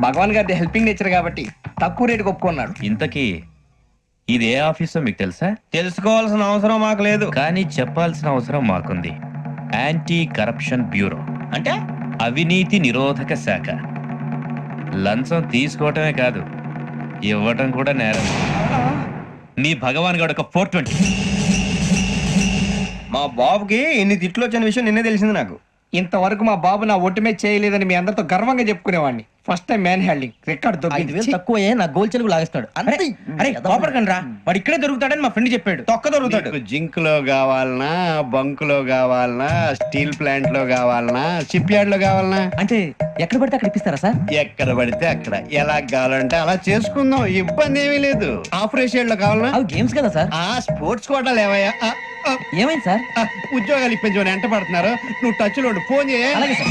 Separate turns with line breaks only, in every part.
భగవాన్ గారి helping nature కాబట్టి తక్కువ రేటుకి ఒప్పుకున్నాడు.
ఇంతకీ ఇది ఏ ఆఫీసో మీకు తెలుసా?
తెలుసుకోవాల్సిన అవసరం మాకు లేదు.
కానీ చెప్పాల్సిన అవసరం మాకుంది. యాంటీ కరప్షన్ బ్యూరో
అంటే
అవినీతి నిరోధక శాఖ. లంచం తీసుకోవటమే కాదు ఇవ్వటం కూడా నేరం. నీ భగవాన్ గడు ఒక ఫోర్ ట్వంటీ
మా బాబుకి ఎన్ని తిట్లు వచ్చిన విషయం నిన్నే తెలిసింది నాకు.
ఇంతవరకు మా బాబు నా ఒట్టుమే చేయలేదని మీ అందరితో గర్వంగా చెప్పుకునేవాడిని. ఫస్ట్ టైం మ్యాన్ హ్యాండింగ్ రికార్డ్ దొబ్బింది
తక్కువే నా గోల్ చెలుగు లాగేస్తాడు అంతే
అరే కోపడకండి రా వాడు ఇక్కడే దొరుకుతాడని మా ఫ్రెండ్ చెప్పాడు తొక్క దొరుకుతాడు
జింక్లో కావాలనా బంక్లో కావాలనా స్టీల్ ప్లాంట్లో కావాలనా షిప్ యార్డ్లో కావాలనా
అంటే ఎక్కడ పడితే అక్కడ ఇప్పిస్తారా సార్
ఎక్కడ పడితే అక్కడ ఎలా కావాలంటే అలా చేసుకుందాం ఇబ్బంది ఏమీ లేదు ఆపరేషన్లో కావాలనా
అవి గేమ్స్ కదా సార్
ఆ స్పోర్ట్స్ కోటాలు ఏవయ్యా ఆ, ఆ,
ఏమైంది సార్
ఆ, ఉద్యోగాలు ఇప్పించమని ఎంట పడుతున్నారు నువ్వు టచ్లో ఉండు. ఫోన్ చేయ
అలాగే సార్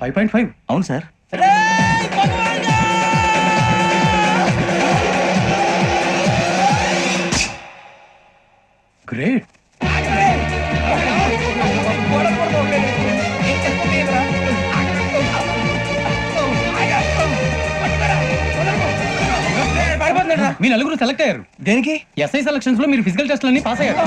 ఫైవ్ పాయింట్ ఫైవ్. అవును సార్. గ్రేట్.
మీ నలుగురు సెలెక్ట్ అయ్యారు.
దేనికి?
ఎస్ఐ సెలక్షన్స్లో మీరు ఫిజికల్ టెస్ట్ అన్ని పాస్ అయ్యారు.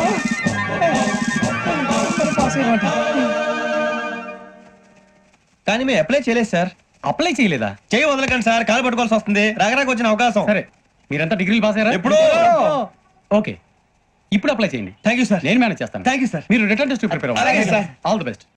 కానీ మేము అప్లై చేయలేదు సార్
అప్లై చేయలేదా?
చేయి వదలకండి సార్ కాలు పట్టుకోవాల్సి వస్తుంది. రాగరాకు వచ్చిన అవకాశం.
సరే. మీరంతా డిగ్రీలు పాస్ అయ్యారా?
ఎప్పుడో.
ఓకే. ఇప్పుడు అప్లై చేయండి.
థ్యాంక్ యూ సార్
నేను మేనేజ్ చేస్తాను.
థ్యాంక్ యూ సార్
మీరు రిటర్న్ టెస్ట్ ప్రిపేర్ అవ్వాలి.
సార్.
All the best